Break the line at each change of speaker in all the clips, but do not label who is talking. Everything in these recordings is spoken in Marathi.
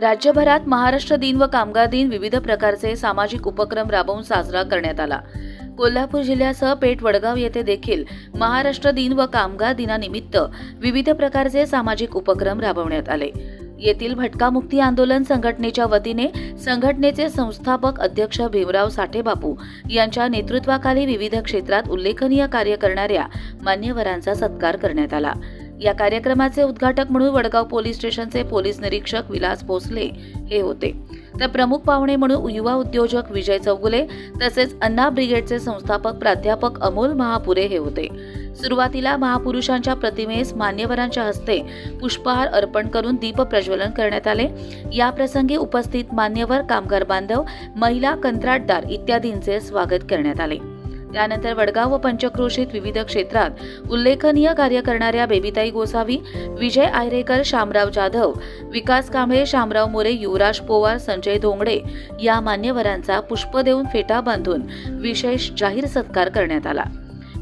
राज्यभरात महाराष्ट्र दिन व कामगार दिन विविध प्रकारचे सामाजिक उपक्रम राबवून साजरा करण्यात आला. कोल्हापूर जिल्ह्यासह पेठ वडगाव येथे देखील महाराष्ट्र दिन व कामगार दिनानिमित्त विविध प्रकारचे सामाजिक उपक्रम राबवण्यात आले. येथील भटका मुक्ती आंदोलन संघटनेच्या वतीने संघटनेचे संस्थापक अध्यक्ष भीमराव साठेबापू यांच्या नेतृत्वाखाली विविध क्षेत्रात उल्लेखनीय कार्य करणाऱ्या मान्यवरांचा सत्कार करण्यात आला. या कार्यक्रमाचे उद्घाटक म्हणून वडगाव पोलीस स्टेशनचे पोलीस निरीक्षक विलास भोसले हे होते. तर प्रमुख पाहुणे म्हणून युवा उद्योजक विजय चौगुले तसेच अण्णा ब्रिगेडचे संस्थापक प्राध्यापक अमोल महापुरे हे होते. सुरुवातीला महापुरुषांच्या प्रतिमेस मान्यवरांच्या हस्ते पुष्पहार अर्पण करून दीप प्रज्वलन करण्यात आले. या प्रसंगी उपस्थित मान्यवर कामगार बांधव महिला कंत्राटदार इत्यादींचे स्वागत करण्यात आले. त्यानंतर वडगाव व पंचक्रोशीत विविध क्षेत्रात उल्लेखनीय कार्य करणाऱ्या बेबीताई गोसावी विजय आयरेकर शामराव जाधव विकास कांबळे शामराव मोरे युवराज पोवार संजय धोंगडे या मान्यवरांचा पुष्प देऊन फेटा बांधून विशेष जाहीर सत्कार करण्यात आला.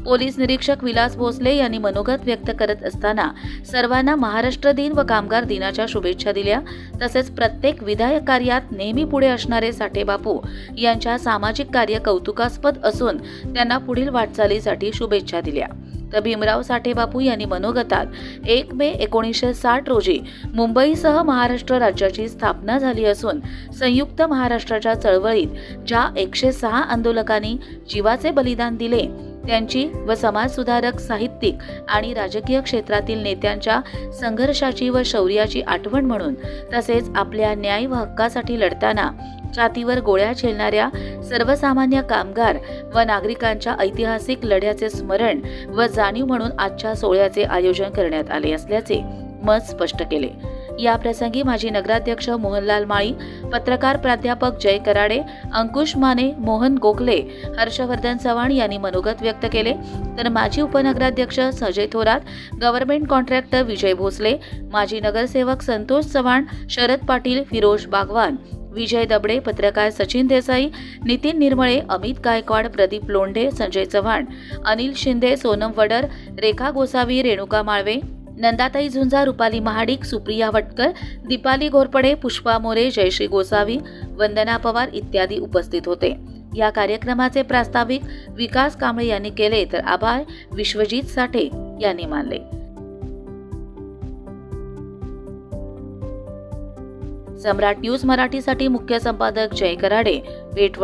पोलीस निरीक्षक विलास भोसले यांनी मनोगत व्यक्त करत असताना सर्वांना महाराष्ट्र दिन व कामगार दिनाच्या शुभेच्छा दिल्या. तसेच प्रत्येक विधायक कार्यात नेहमी पुढे असणारे साठेबापू यांच्या सामाजिक कार्य कौतुकास्पद असून त्यांना पुढील वाटचालीसाठी शुभेच्छा दिल्या. तर भीमराव साठेबापू यांनी मनोगतात एक मे एकोणीसशे साठ रोजी मुंबईसह महाराष्ट्र राज्याची स्थापना झाली असून संयुक्त महाराष्ट्राच्या चळवळीत ज्या एकशे सहा आंदोलकांनी जीवाचे बलिदान दिले त्यांची व समाजसुधारक साहित्यिक आणि राजकीय क्षेत्रातील नेत्यांच्या संघर्षाची व शौर्याची आठवण म्हणून तसेच आपल्या न्याय व हक्कासाठी लढताना छातीवर गोळ्या झेलणाऱ्या सर्वसामान्य कामगार व नागरिकांच्या ऐतिहासिक लढ्याचे स्मरण व जाणीव म्हणून आजच्या सोहळ्याचे आयोजन करण्यात आले असल्याचे मत स्पष्ट केले. या प्रसंगी माजी नगराध्यक्ष मोहनलाल माळी पत्रकार प्राध्यापक जय कराडे अंकुश माने मोहन गोखले हर्षवर्धन चव्हाण यांनी मनोगत व्यक्त केले. तर माजी उपनगराध्यक्ष संजय थोरात गव्हर्नमेंट कॉन्ट्रॅक्टर विजय भोसले माजी नगरसेवक संतोष चव्हाण शरद पाटील फिरोज बागवान विजय दबडे पत्रकार सचिन देसाई नितीन निर्मळे अमित गायकवाड प्रदीप लोंढे संजय चव्हाण अनिल शिंदे सोनम वडर रेखा गोसावी रेणुका माळवे नंदाताई झुंजा रुपाली महाडिक सुप्रिया वटकर दीपाली घोरपडे पुष्पा मोरे जयश्री गोसावी वंदना पवार इत्यादी उपस्थित होते. या कार्यक्रमाचे प्रास्ताविक विकास कांबळे यांनी केले तर आभार विश्वजित साठे यांनी मानले. सम्राट न्यूज मराठीसाठी मुख्य संपादक जय कराडे पेठ